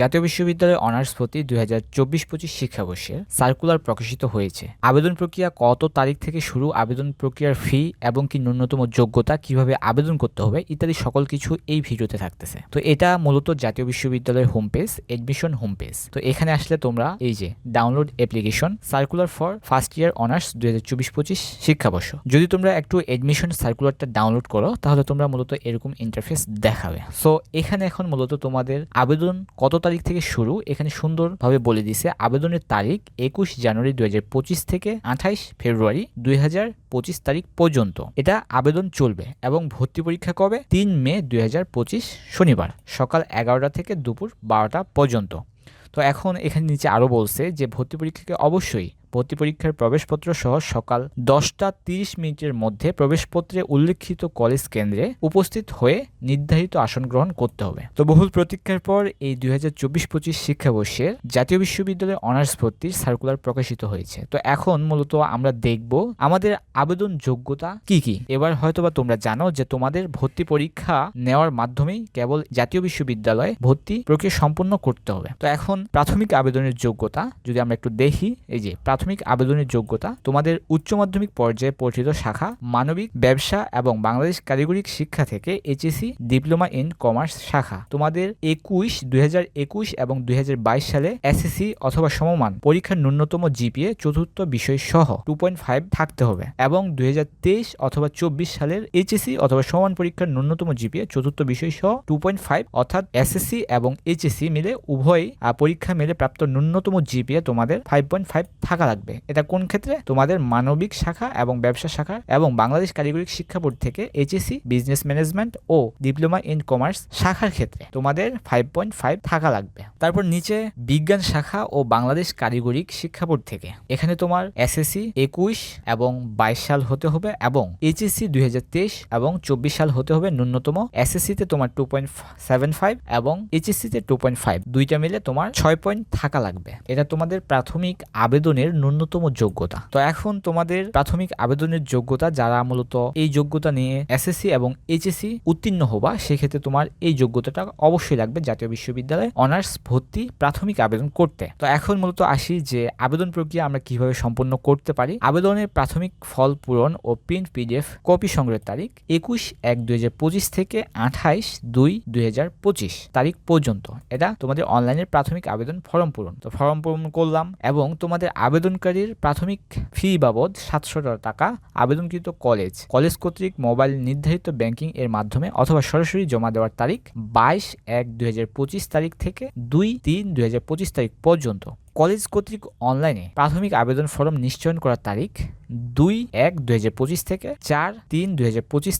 জাতীয় বিশ্ববিদ্যালয় অনার্স ভর্তি দুই হাজার চব্বিশ পঁচিশ শিক্ষাবর্ষের সার্কুলার প্রকাশিত হয়েছে। আবেদন প্রক্রিয়া কত তারিখ থেকে শুরু, আবেদন প্রক্রিয়ার ফি এবং কি ন্যূনতম যোগ্যতা, কীভাবে আবেদন করতে হবে ইত্যাদি সকল কিছু এই ভিডিওতে থাকতেছে। তো এটা মূলত জাতীয় বিশ্ববিদ্যালয়ের home page admission home page তো এখানে আসলে তোমরা এই যে download application circular for first year honours দুই হাজার চব্বিশ পঁচিশ শিক্ষাবর্ষ। যদি তোমরা একটু এডমিশন সার্কুলারটা ডাউনলোড করো, তাহলে তোমরা মূলত এরকম ইন্টারফেস দেখাবে। সো এখানে এখন মূলত তোমাদের আবেদন কত তারিখ থেকে শুরু, এখানে সুন্দরভাবে বলে দিছে আবেদনের তারিখ একুশ জানুয়ারি দুই হাজার পঁচিশ থেকে আঠাইশ ফেব্রুয়ারি দুই হাজার পঁচিশ তারিখ পর্যন্ত। এটা আবেদন চলবে এবং ভর্তি পরীক্ষা কবে? তিন মে দু হাজার পঁচিশ শনিবার, সকাল এগারোটা থেকে দুপুর বারোটা পর্যন্ত। তো এখন এখানে নিচে আরও বলছে যে ভর্তি পরীক্ষাকে অবশ্যই ভর্তি পরীক্ষার প্রবেশপত্র সহ সকাল দশটা তিরিশ মিনিটের মধ্যে প্রবেশপত্রে উল্লেখিত কলেজ কেন্দ্রে উপস্থিত হয়ে নির্ধারিত আসন গ্রহণ করতে হবে। তো বহুল প্রতীক্ষার পর এই দুই হাজার চব্বিশ পঁচিশ শিক্ষাবর্ষের জাতীয় বিশ্ববিদ্যালয়ে অনার্স ভর্তির সার্কুলার প্রকাশিত হয়েছে। তো এখন মূলত আমরা দেখব আমাদের আবেদন যোগ্যতা কি কি। এবার হয়তোবা তোমরা জানো যে তোমাদের ভর্তি পরীক্ষা নেওয়ার মাধ্যমেই কেবল জাতীয় বিশ্ববিদ্যালয়ে ভর্তি প্রক্রিয়া সম্পন্ন করতে হবে। তো এখন প্রাথমিক আবেদনের যোগ্যতা যদি আমরা একটু দেখি, এই যে প্রাথমিক আবেদনের যোগ্যতা তোমাদের উচ্চ মাধ্যমিক পর্যায়ে পরিচিত শাখা, মানবিক, ব্যবসা এবং বাংলাদেশ কারিগরিক শিক্ষা থেকে এইচএসি ডিপ্লোমা ইন কমার্স শাখা। তোমাদের একুশ, দুই এবং দুই হাজার বাইশ সালে এসএসসি অথবা সমমান পরীক্ষার ন্যূনতম জিপিএ চতুর্থ বিষয় সহ টু থাকতে হবে এবং দুই হাজার তেইশ অথবা চব্বিশ সালের এইচএসসি অথবা সমান পরীক্ষার ন্যূনতম জিপিএ চতুর্থ বিষয় সহ টু অর্থাৎ এসএসসি এবং এইচএসসি মিলে উভয় পরীক্ষা মিলে প্রাপ্ত ন্যূনতম জিপিএ তোমাদের ফাইভ পয়েন্ট ফাইভ থাকা লাগবে এটা কোন ক্ষেত্রে? তোমাদের মানবিক শাখা এবং ব্যবসা শাখা এবং বাংলাদেশ কারিগরি শিক্ষা বোর্ড থেকে এইচএসসি বিজনেস ম্যানেজমেন্ট ও ডিপ্লোমা ইন কমার্স শাখার ক্ষেত্রে তোমাদের ফাইভ পয়েন্ট ফাইভ থাকা লাগবে। তারপর নিচে বিজ্ঞান শাখা ও বাংলাদেশ কারিগরি শিক্ষা বোর্ড থেকে। এখানে তোমার এসএসসি একুশ এবং বাইশ সাল হতে হবে এবং এইচএসসি দুই হাজার তেইশ এবং চব্বিশ সাল হতে হবে ন্যূনতম। এসএসসি তে তোমার টু পয়েন্ট সেভেন ফাইভ এবং এইচএসসি তে টু পয়েন্ট ফাইভ। দুইটা মিলে তোমার ছয় পয়েন্ট থাকা লাগবে। এটা তোমাদের প্রাথমিক আবেদনের ন্যূনতম যোগ্যতা। তো এখন তোমাদের প্রাথমিক আবেদনের যোগ্যতা যারা মূলত এই যোগ্যতা নিয়ে এসএসসি এবং এইচএসসি উত্তীর্ণ হবা, সেক্ষেত্রে তোমার এই যোগ্যতাটা অবশ্যই লাগবে জাতীয় বিশ্ববিদ্যালয়ে অনার্স ভর্তি প্রাথমিক আবেদন করতে। তো এখন মূলত আসি যে আবেদন প্রক্রিয়া আমরা কীভাবে সম্পন্ন করতে পারি। আবেদনের প্রাথমিক ফল পূরণ ও প্রিন্ট পিডিএফ কপি সংগ্রহের তারিখ একুশ এক দুই থেকে আঠাইশ দুই দুই তারিখ পর্যন্ত। এটা তোমাদের অনলাইনের প্রাথমিক আবেদন ফর্ম পূরণ। তো ফর্ম পূরণ করলাম এবং তোমাদের আবেদনকারীর প্রাথমিক ফি বাবদ সাতশো টাকা, আবেদনকৃত কলেজ কলেজ কর্তৃক মোবাইল নির্ধারিত ব্যাংকিং এর মাধ্যমে অথবা সরাসরি জমা দেওয়ার তারিখ বাইশ এক দুই তারিখ থেকে দুই তিন দুই তারিখ পর্যন্ত। কলেজ কর্তৃক অনলাইনে প্রাথমিক আবেদন ফর্ম নিশ্চয়ন করার তারিখ দুই এক দুই থেকে চার তিন দুই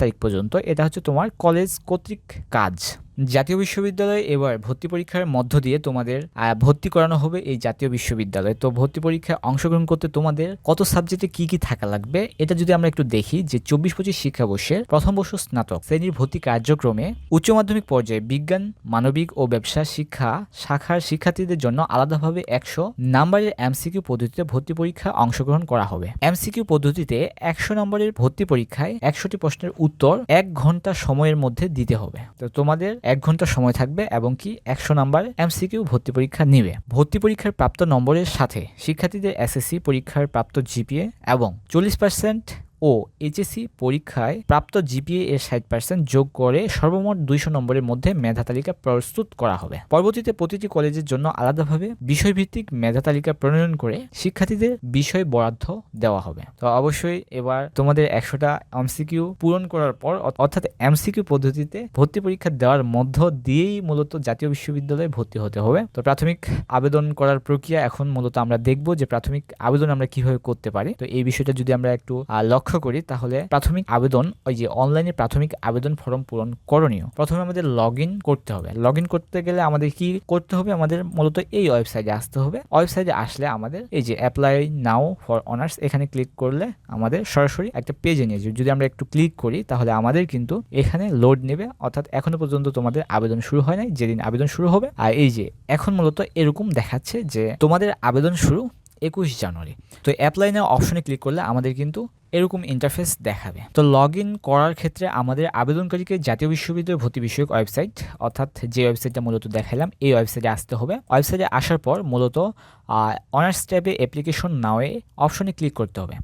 তারিখ পর্যন্ত। এটা হচ্ছে তোমার কলেজ কর্তৃক কাজ। জাতীয় বিশ্ববিদ্যালয়ে এবার ভর্তি পরীক্ষার মধ্য দিয়ে তোমাদের ভর্তি করানো হবে এই জাতীয় বিশ্ববিদ্যালয়ে। তো ভর্তি পরীক্ষায় অংশগ্রহণ করতে তোমাদের কত সাবজেক্টে কি কি থাকা লাগবে? এটা যদি আমরা একটু দেখি যে চব্বিশ পঁচিশ শিক্ষাবর্ষের প্রথম বর্ষ স্নাতক শ্রেণির ভর্তি কার্যক্রমে উচ্চ মাধ্যমিক পর্যায়ে বিজ্ঞান, মানবিক ও ব্যবসা শিক্ষা শাখার শিক্ষার্থীদের জন্য আলাদাভাবে একশো নাম্বারের এমসিকিউ পদ্ধতিতে ভর্তি পরীক্ষা অংশগ্রহণ করা হবে। এমসিকিউ পদ্ধতিতে একশো নম্বরের ভর্তি পরীক্ষায় একশোটি প্রশ্নের উত্তর এক ঘণ্টা সময়ের মধ্যে দিতে হবে। তো তোমাদের এক ঘণ্টা সময় থাকবে এবং কি একশো নাম্বার এমসিকিউ ভর্তি পরীক্ষা নেবে। ভর্তি পরীক্ষার প্রাপ্ত নম্বরের সাথে শিক্ষার্থীদের এসএসসি পরীক্ষার প্রাপ্ত জিপিএ এবং চল্লিশ পার্সেন্ট ও এইচএসসি পরীক্ষায় প্রাপ্ত জিপিএ এর ষাট পার্সেন্ট যোগ করে সর্বমোট দুইশো নম্বরের মধ্যে মেধা তালিকা প্রস্তুত করা হবে। পরবর্তীতে প্রতিটি কলেজের জন্য আলাদাভাবে বিষয়ভিত্তিক মেধা তালিকা প্রণয়ন করে শিক্ষার্থীদের বিষয় বরাদ্দ দেওয়া হবে। তো অবশ্যই এবার তোমাদের একশোটা এমসিকিউ পূরণ করার পর অর্থাৎ এমসিকিউ পদ্ধতিতে ভর্তি পরীক্ষা দেওয়ার মধ্য দিয়েই মূলত জাতীয় বিশ্ববিদ্যালয়ে ভর্তি হতে হবে। তো প্রাথমিক আবেদন করার প্রক্রিয়া এখন মূলত আমরা দেখব যে প্রাথমিক আবেদন আমরা কীভাবে করতে পারি। তো এই বিষয়টা যদি আমরা একটু আহ, লক্ষ্য করি, তাহলে প্রাথমিক আবেদন, ওই যে অনলাইনে প্রাথমিক আবেদন ফর্ম পূরণ করণীয়। প্রথমে আমাদের লগ করতে হবে। লগ করতে গেলে আমাদের কি করতে হবে? আমাদের মূলত এই ওয়েবসাইটে আসতে হবে। ওয়েবসাইটে আসলে আমাদের এই যে অ্যাপ্লাই নাও ফর অনার্স এখানে ক্লিক করলে আমাদের সরাসরি একটা পেজে নিয়ে যাবে। যদি আমরা একটু ক্লিক করি, তাহলে আমাদের কিন্তু এখানে লোড নেবে। অর্থাৎ এখনও পর্যন্ত তোমাদের আবেদন শুরু হয় নাই, যেদিন আবেদন শুরু হবে। আর এই যে এখন মূলত এরকম দেখাচ্ছে যে তোমাদের আবেদন শুরু একুশ জানুয়ারি। তো অ্যাপ্লাই নাও অপশনে ক্লিক করলে আমাদের কিন্তু এরকম ইন্টারফেস দেখাবে। তো লগ ইন করার ক্ষেত্রে আমাদের আবেদনকারীকে জাতীয় বিশ্ববিদ্যালয় ভর্তি বিষয়ক ওয়েবসাইট অর্থাৎ যে ওয়েবসাইটটা মূলত দেখালাম, এই ওয়েবসাইটে আসতে হবে। ওয়েবসাইটে আসার পর মূলত অনার্স ট্যাবে অ্যাপ্লিকেশন নাওয়ে অপশনে ক্লিক করতে হবে।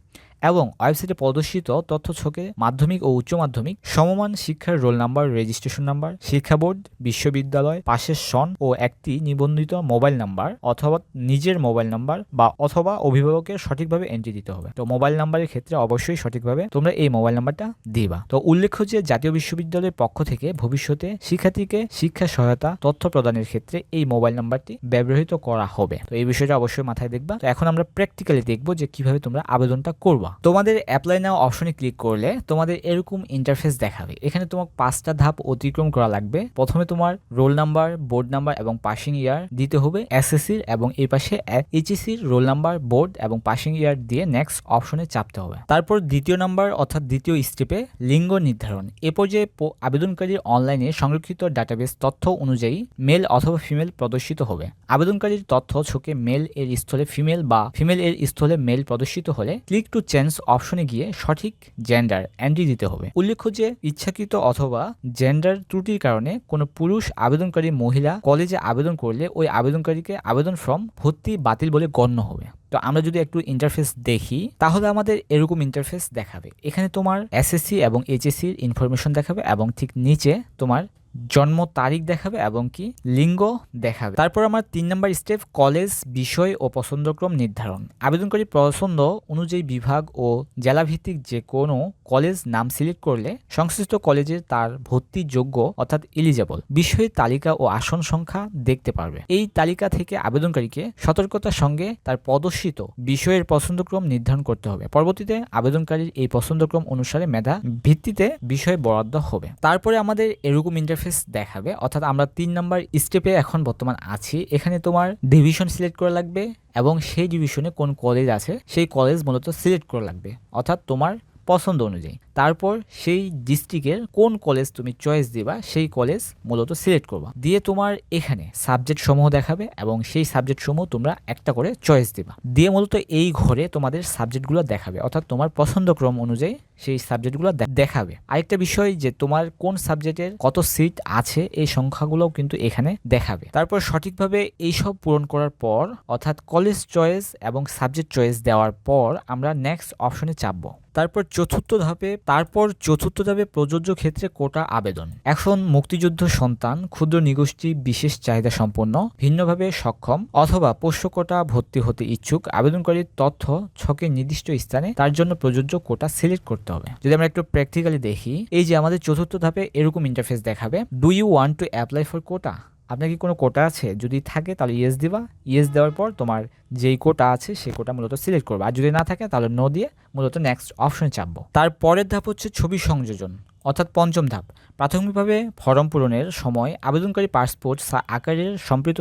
এবং ওয়েবসাইটে প্রদর্শিত তথ্য ছকে মাধ্যমিক ও উচ্চ মাধ্যমিক সমমান শিক্ষার রোল নাম্বার রেজিস্ট্রেশন নাম্বার, শিক্ষা বোর্ড, বিশ্ববিদ্যালয়, পাশের সন ও একটি নিবন্ধিত মোবাইল নাম্বার অথবা নিজের মোবাইল নাম্বার বা অথবা অভিভাবকের সঠিকভাবে এন্ট্রি দিতে হবে। তো মোবাইল নাম্বারের ক্ষেত্রে অবশ্যই সঠিকভাবে তোমরা এই মোবাইল নাম্বারটা দিবা। তো উল্লেখ্য যে জাতীয় বিশ্ববিদ্যালয়ের পক্ষ থেকে ভবিষ্যতে শিক্ষার্থীকে শিক্ষা সহায়তা তথ্য প্রদানের ক্ষেত্রে এই মোবাইল নাম্বারটি ব্যবহৃত করা হবে। তো এই বিষয়টা অবশ্যই মাথায় দেখবা। তো এখন আমরা প্র্যাকটিক্যালি দেখব যে কীভাবে তোমরা আবেদনটা করবা। তোমাদের অ্যাপ্লাই নাও অপশনে ক্লিক করলে তোমাদের এরকম ইন্টারফেস দেখাবে। এখানে তোমার পাঁচটা ধাপ অতিক্রম করা লাগবে। প্রথমে তোমার রোল নাম্বার বোর্ড নাম্বার এবং পাসিং ইয়ার দিতে হবে এসএসসির এবং এই পাশে এইচএসির রোল নাম্বার বোর্ড এবং পাসিং ইয়ার দিয়ে নেক্সট অপশনে চাপতে হবে। তারপর দ্বিতীয় নাম্বার অর্থাৎ দ্বিতীয় স্টেপে লিঙ্গ নির্ধারণ। এ পর্যায়ে আবেদনকারীর অনলাইনে সংরক্ষিত ডাটাবেস তথ্য অনুযায়ী মেল অথবা ফিমেল প্রদর্শিত হবে। আবেদনকারীর তথ্য ছকে মেল এর স্থলে ফিমেল বা ফিমেল এর স্থলে মেল প্রদর্শিত হলে ক্লিক টু চেঞ্জ অপশনে গিয়ে সঠিক জেন্ডার এন্ট্রি দিতে হবে। উল্লেখ্য যে ইচ্ছাকৃত অথবা জেন্ডার ত্রুটির কারণে কোনো পুরুষ আবেদনকারী মহিলা কলেজে আবেদন করলে ওই আবেদনকারীকে আবেদন ফর্ম ভর্তি বাতিল বলে গণ্য হবে। তো আমরা যদি একটু ইন্টারফেস দেখি, তাহলে আমাদের এরকম ইন্টারফেস দেখাবে। এখানে তোমার এসএসসি এবং এইচএসসির ইনফরমেশন দেখাবে এবং ঠিক নিচে তোমার জন্ম তারিখ দেখাবে এবং কি লিঙ্গ দেখাবে। তারপর আমার তিন নম্বর স্টেপ, কলেজ, বিষয় ও পছন্দক্রম নির্ধারণ। আবেদনকারী পছন্দ অনুযায়ী বিভাগ ও জেলাভিত্তিক যে কোনো কলেজ নাম সিলেক্ট করলে সংশ্লিষ্ট কলেজের তার ভর্তি যোগ্য অর্থাৎ এলিজেবল বিষয়ের তালিকা ও আসন সংখ্যা দেখতে পারবে। এই তালিকা থেকে আবেদনকারীকে সতর্কতার সঙ্গে তার প্রদর্শিত বিষয়ের পছন্দক্রম নির্ধারণ করতে হবে। পরবর্তীতে আবেদনকারীর এই পছন্দক্রম অনুসারে মেধা ভিত্তিতে বিষয় বরাদ্দ হবে। তারপরে আমাদের এরকম ইন্টারফেস দেখাবে, অর্থাৎ আমরা তিন নম্বর স্টেপে এখন বর্তমান আছি। এখানে তোমার ডিভিশন সিলেক্ট করা লাগবে এবং সেই ডিভিশনে কোন কলেজ আছে, সেই কলেজ মূলত সিলেক্ট করা লাগবে। অর্থাৎ তোমার পছন্দ অনুযায়ী। তারপর সেই ডিস্ট্রিক্টের কোন কলেজ তুমি চয়েস দিবা, সেই কলেজ মূলত সিলেক্ট করবা। দিয়ে তোমার এখানে সাবজেক্ট সমূহ দেখাবে এবং সেই সাবজেক্ট সমূহ তোমরা একটা করে চয়েস দিবা। দিয়ে মূলত এই ঘরে তোমাদের সাবজেক্টগুলো দেখাবে, অর্থাৎ তোমার পছন্দক্রম অনুযায়ী সেই সাবজেক্টগুলো দেখাবে। আরেকটা বিষয় যে তোমার কোন সাবজেক্টের কত সিট আছে, এই সংখ্যাগুলোও কিন্তু এখানে দেখাবে। তারপর সঠিকভাবে এইসব পূরণ করার পর, অর্থাৎ কলেজ চয়েস এবং সাবজেক্ট চয়েস দেওয়ার পর আমরা নেক্সট অপশনে চাপবো। তারপর চতুর্থ ধাপে তারপর চতুর্থ ধাপে প্রযোজ্য ক্ষেত্রে কোটা আবেদন। এখন মুক্তিযুদ্ধ সন্তান, ক্ষুদ্র নিগোষ্ঠী, বিশেষ চাহিদা সম্পন্ন, ভিন্নভাবে সক্ষম অথবা পোষ্য কোটা ভর্তি হতে ইচ্ছুক, আবেদনকারীর তথ্য ছকের নির্দিষ্ট স্থানে তার জন্য প্রযোজ্য কোটা সিলেক্ট করতে হবে। যদি আমরা একটু প্র্যাকটিক্যালি দেখি, এই যে আমাদের চতুর্থ ধাপে এরকম ইন্টারফেস দেখাবে do you want to apply for quota আপনার কি কোনো কোটা আছে? যদি থাকে তাহলে ইয়েস দিবা। ইয়েস দেওয়ার পর তোমার যেই কোটা আছে সেই কোটা মূলত সিলেক্ট করবে। আর যদি না থাকে তাহলে নো দিয়ে মূলত নেক্সট অপশনে চাপবো। তারপরের ধাপ হচ্ছে ছবি সংযোজন, অর্থাৎ পঞ্চম ধাপ। প্রাথমিকভাবে ফর্ম পূরণের সময় আবেদনকারী পাসপোর্ট আকারের সম্পৃক্ত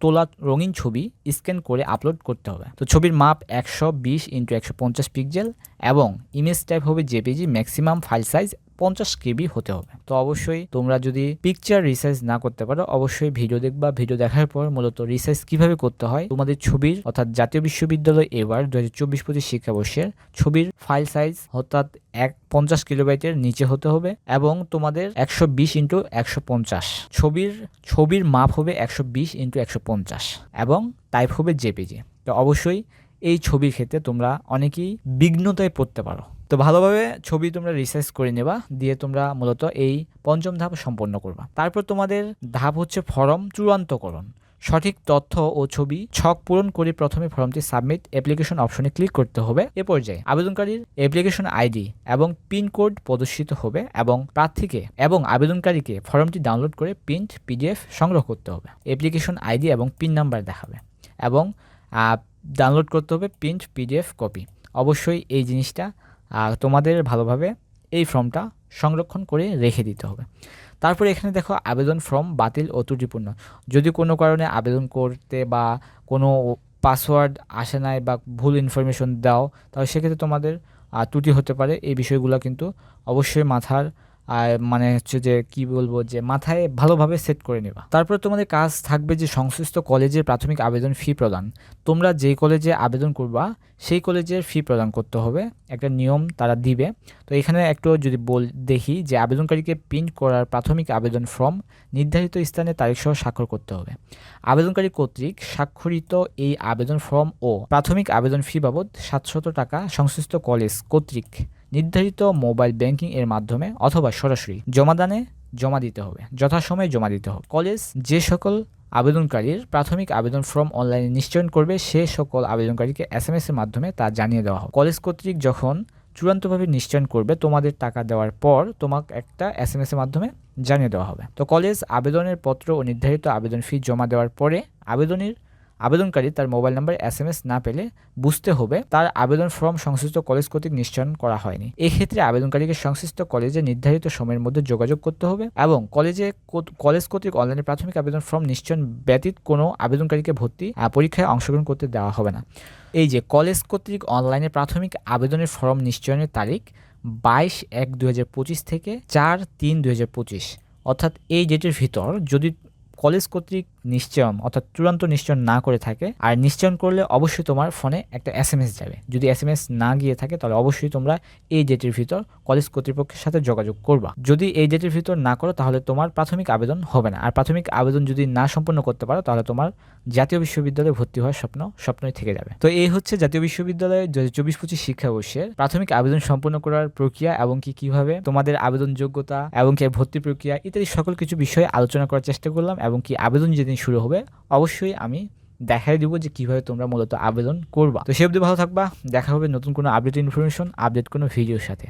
তোলা রঙিন ছবি স্ক্যান করে আপলোড করতে হবে। তো ছবির মাপ একশো বিশ ইন্টু একশো পঞ্চাশ পিক্সেল এবং ইমেজ টাইপ হবে জেপিজি ম্যাক্সিমাম ফাইল সাইজ পঞ্চাশ কেবি হতে হবে। তো অবশ্যই তোমরা যদি পিকচার রিসার্চ না করতে পারো, অবশ্যই ভিডিও দেখবা। ভিডিও দেখার পর মূলত রিসার্চ কীভাবে করতে হয়? তোমাদের ছবির, অর্থাৎ জাতীয় বিশ্ববিদ্যালয় এবার দু হাজার চব্বিশ পঁচিশ শিক্ষাবর্ষের ছবির ফাইল সাইজ অর্থাৎ এক পঞ্চাশ কিলোবাইটের নিচে হতে হবে এবং তোমাদের একশো বিশ ইন্টু একশো পঞ্চাশ। ছবির ছবির মাপ হবে একশো বিশ ইন্টু একশো পঞ্চাশ এবং টাইপ হবে জেপিজি তো অবশ্যই এই ছবির ক্ষেত্রে তোমরা অনেকেই বিঘ্নতায় পড়তে পারো। তো ভালোভাবে ছবি তোমরা রিসার্চ করে নেবা, দিয়ে তোমরা মূলত এই পঞ্চম ধাপ সম্পন্ন করবা। তারপর তোমাদের ধাপ হচ্ছে ফর্ম চূড়ান্তকরণ। সঠিক তথ্য ও ছবি ছক পূরণ করে প্রথমে ফর্মটি সাবমিট অ্যাপ্লিকেশন অপশনে ক্লিক করতে হবে। এ পর্যায়ে আবেদনকারীর অ্যাপ্লিকেশন আইডি এবং পিন কোড প্রদর্শিত হবে এবং প্রার্থীকে এবং আবেদনকারীকে ফর্মটি ডাউনলোড করে প্রিন্ট পিডিএফ সংগ্রহ করতে হবে। অ্যাপ্লিকেশন আইডি এবং পিন নাম্বার দেখাবে এবং ডাউনলোড করতে হবে প্রিন্ট পিডিএফ কপি অবশ্যই এই জিনিসটা তোমাদের ভালোভাবে এই ফর্মটা সংরক্ষণ করে রেখে দিতে হবে। তারপরে এখানে দেখো আবেদন ফর্ম বাতিল ও ত্রুটিপূর্ণ। যদি কোনো কারণে আবেদন করতে বা কোনো পাসওয়ার্ড আসে নাই বা ভুল ইনফরমেশন দাও, তাহলে সেক্ষেত্রে তোমাদের ত্রুটি হতে পারে। এই বিষয়গুলো কিন্তু অবশ্যই মাথার আর মানে হচ্ছে যে কি বলব যে মাথায় ভালোভাবে সেট করে নেবা। তারপর তোমাদের কাজ থাকবে যে সংশ্লিষ্ট কলেজের প্রাথমিক আবেদন ফি প্রদান। তোমরা যেই কলেজে আবেদন করবা, সেই কলেজের ফি প্রদান করতে হবে। একটা নিয়ম তারা দিবে। তো এখানে একটু যদি বল দেখি যে আবেদনকারীকে প্রিন্ট করার প্রাথমিক আবেদন ফর্ম নির্ধারিত স্থানে তারিখসহ স্বাক্ষর করতে হবে। আবেদনকারী কর্তৃক স্বাক্ষরিত এই আবেদন ফর্ম ও প্রাথমিক আবেদন ফি বাবদ সাতশত টাকা সংশ্লিষ্ট কলেজ কর্তৃক নির্ধারিত মোবাইল ব্যাংকিং এর মাধ্যমে অথবা সরাসরি জমাদানে জমা দিতে হবে, যথাসময়ে জমা দিতে হবে। কলেজ যে সকল আবেদনকারীর প্রাথমিক আবেদন ফর্ম অনলাইনে নিশ্চয়ন করবে, সে সকল আবেদনকারীকে এস এম এর মাধ্যমে তা জানিয়ে দেওয়া হবে। কলেজ কর্তৃক যখন চূড়ান্তভাবে নিশ্চয়ন করবে, তোমাদের টাকা দেওয়ার পর তোমাকে একটা এস এম এর মাধ্যমে জানিয়ে দেওয়া হবে। তো কলেজ আবেদনের পত্র ও নির্ধারিত আবেদন ফি জমা দেওয়ার পরে আবেদনের আবেদনকারী তার mobile number S M S না পেলে বুঝতে হবে তার আবেদন ফর্ম সংশ্লিষ্ট কলেজ কর্তৃক নিশ্চয়ন করা হয়নি। এক্ষেত্রে আবেদনকারীকে সংশ্লিষ্ট কলেজে নির্ধারিত সময়ের মধ্যে যোগাযোগ করতে হবে এবং কলেজে কলেজ কর্তৃক অনলাইনে প্রাথমিক আবেদন ফর্ম নিশ্চয়ন ব্যতীত কোনো আবেদনকারীকে ভর্তি পরীক্ষায় অংশগ্রহণ করতে দেওয়া হবে না। এই যে কলেজ কর্তৃক অনলাইনে প্রাথমিক আবেদনের ফর্ম নিশ্চয়নের তারিখ বাইশ এক দু থেকে চার তিন দু অর্থাৎ এই ডেটের ভিতর যদি কলেজ কর্তৃক নিশ্চয়ন অর্থাৎ চূড়ান্ত নিশ্চয়ন না করে থাকে। আর নিশ্চয়ন করলে অবশ্যই তোমার ফোনে একটা এস এম এস যাবে। যদি এস এম এস না গিয়ে থাকে, তাহলে অবশ্যই তোমরা এই ডেটের ভিতর কলেজ কর্তৃপক্ষের সাথে যোগাযোগ করবা। যদি এই ডেটের ভিতর না করো, তাহলে তোমার প্রাথমিক আবেদন হবে না। আর প্রাথমিক আবেদন যদি না সম্পন্ন করতে পারো, তাহলে তোমার জাতীয় বিশ্ববিদ্যালয়ে ভর্তি হওয়ার স্বপ্ন, স্বপ্নই থেকে যাবে। তো এই হচ্ছে জাতীয় বিশ্ববিদ্যালয়ে দু হাজার চব্বিশ পঁচিশ শিক্ষাবর্ষের প্রাথমিক আবেদন সম্পন্ন করার প্রক্রিয়া এবং কি কীভাবে তোমাদের আবেদন যোগ্যতা এবং কি ভর্তি প্রক্রিয়া ইত্যাদি সকল কিছু বিষয়ে আলোচনা করার চেষ্টা করলাম। এবং কি আবেদন যেদিন শুরু হবে, অবশ্যই আমি দেখাই দিব যে কীভাবে তোমরা মূলত আবেদন করবা। তো সে অবধি ভালো থাকবা, দেখা হবে নতুন কোনো আপডেট ইনফরমেশন আপডেট কোনো ভিডিওর সাথে।